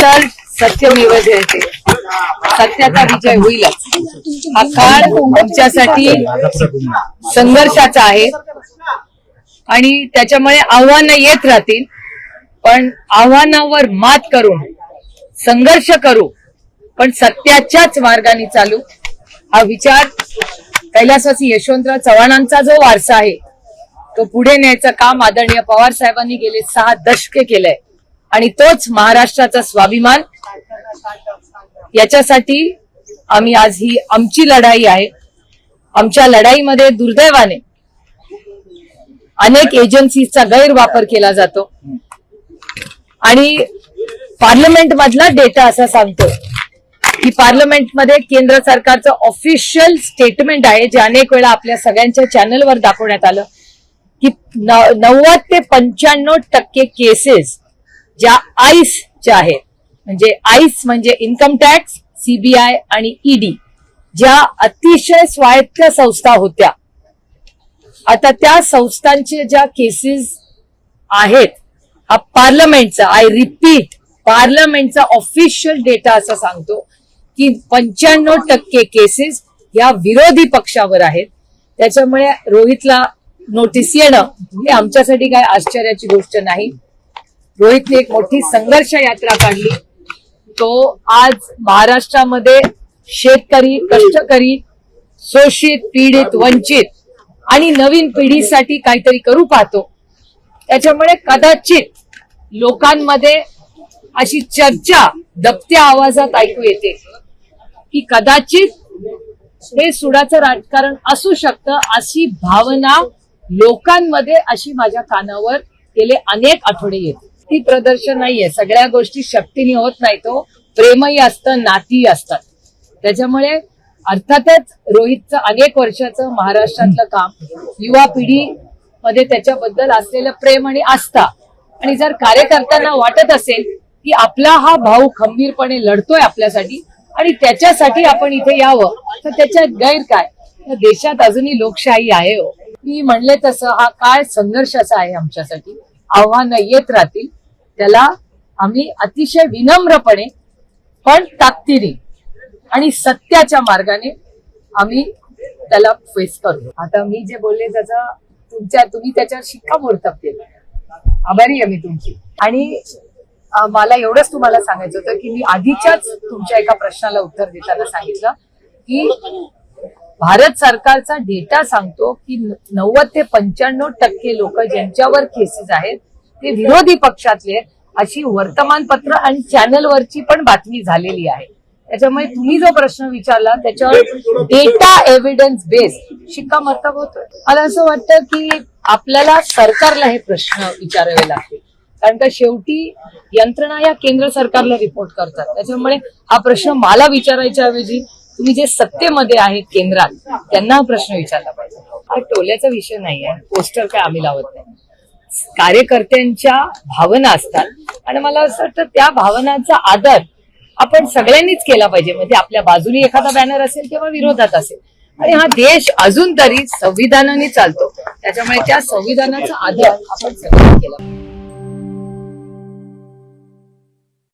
तर सत्यमेव जयते सत्याचा विजय होईलच. हा काळ आमच्यासाठी संघर्षाचा आहे. आणि त्याच्यामुळे आव्हानं येत राहतील. पण आव्हानावर मात करून संघर्ष करू पण सत्याच्याच मार्गाने चालू. हा विचार कैलासवासी यशवंतराव चव्हाणांचा जो वारसा आहे तो पुढे न्यायचं काम आदरणीय पवार साहेबांनी गेले सहा दशके केलंय. आणि तोच महाराष्ट्राचा स्वाभिमान. याच्यासाठी आम्ही आज ही आमची लढाई आहे. आमच्या लढाईमध्ये दुर्दैवाने अनेक एजन्सीचा गैरवापर केला जातो. आणि पार्लमेंट मधला डेटा असा सांगतो की पार्लमेंटमध्ये केंद्र सरकारचं ऑफिशियल स्टेटमेंट आहे जे अनेक वेळा आपल्या सगळ्यांच्या चॅनलवर दाखवण्यात आलं की नव्वद ते पंच्याण्णव टक्के केसेस ज्या आईसच्या आहेत म्हणजे आईस म्हणजे इन्कम टॅक्स सीबीआय आणि ईडी ज्या अतिशय स्वायत्त संस्था होत्या. आता त्या संस्थांचे ज्या केसेस आहेत हा पार्लमेंटचा आय रिपीट पार्लमेंटचा ऑफिशियल डेटा असं सांगतो की पंच्याण्णव टक्के केसेस या विरोधी पक्षावर आहेत. त्याच्यामुळे रोहितला नोटीस येणं हे आमच्यासाठी काय आश्चर्याची गोष्ट नाही. रोहितने एक मोठी संघर्ष यात्रा काढली. तो आज महाराष्ट्रामध्ये शेतकरी कष्टकरी शोषित पीडित वंचित आणि नवीन पिढीसाठी काहीतरी करू पाहतो. त्याच्यामुळे कदाचित लोकांमध्ये अशी चर्चा दबत्या आवाजात ऐकू येते की कदाचित हे सुडाचं राजकारण असू शकतं अशी भावना लोकांमध्ये अशी माझ्या कानावर गेले अनेक आठवडे येते ती प्रदर्शन नाहीये. सगळ्या गोष्टी शक्तीने होत नाही. तो प्रेमही असतं नातीही असतात. त्याच्यामुळे अर्थातच रोहितचं अनेक वर्षाचं महाराष्ट्रातलं काम युवा पिढी मध्ये त्याच्याबद्दल असलेलं प्रेम आणि आस्था. आणि जर कार्यकर्त्यांना वाटत असेल की आपला हा भाऊ खंबीरपणे लढतोय आपल्यासाठी आणि त्याच्यासाठी आपण इथे यावं तर त्याच्यात गैर काय? तर देशात अजूनही लोकशाही आहे हो. मी म्हणले तसं हा काळ संघर्षाचा आहे आमच्यासाठी. आव्हानं येत राहतील. त्याला आम्ही अतिशय विनम्रपणे पण ताकदीने आणि सत्याच्या मार्गाने आम्ही त्याला फेस करतो. आता मी जे बोलले त्याचा तुमच्या तुम्ही त्याच्यावर शिक्कामोर्तब केलं आभारी आहे मी तुमची. आणि मला एवढंच तुम्हाला सांगायचं होतं की मी आधीच्याच तुमच्या एका प्रश्नाला उत्तर देताना सांगितलं की भारत सरकारचा डेटा सांगतो की नव्वद ते पंच्याण्णव टक्के लोक ज्यांच्यावर केसेस आहेत ते विरोधी पक्षातले अशी वर्तमानपत्र आणि चॅनलवरची पण बातमी झालेली आहे. त्याच्यामुळे तुम्ही जो प्रश्न विचारला त्याच्यावर डेटा एव्हिडन्स बेस शिक्कामोर्तब होतोय. मला असं वाटतं की आपल्याला सरकारला हे प्रश्न विचारावे लागतील. कारण का शेवटी यंत्रणा या केंद्र सरकारला रिपोर्ट करतात. त्याच्यामुळे हा प्रश्न मला विचारायच्या ऐवजी तुम्ही जे सत्तेमध्ये आहेत केंद्रात त्यांना हा प्रश्न विचारला पाहिजे. हा टोल्याचा विषय नाही आहे पोस्टर काय आम्ही लावत नाही. कार्यकर्त्यांच्या भावना असतात. आणि मला असं वाटतं त्या भावनांचा आदर आपण सगळ्यांनीच केला पाहिजे. म्हणजे आपल्या बाजूने एखादा बॅनर असेल किंवा विरोधात असेल. आणि हा देश अजून तरी संविधानाने चालतो. त्याच्यामुळे त्या संविधानाचा आदर आपण सगळ्यांनी केला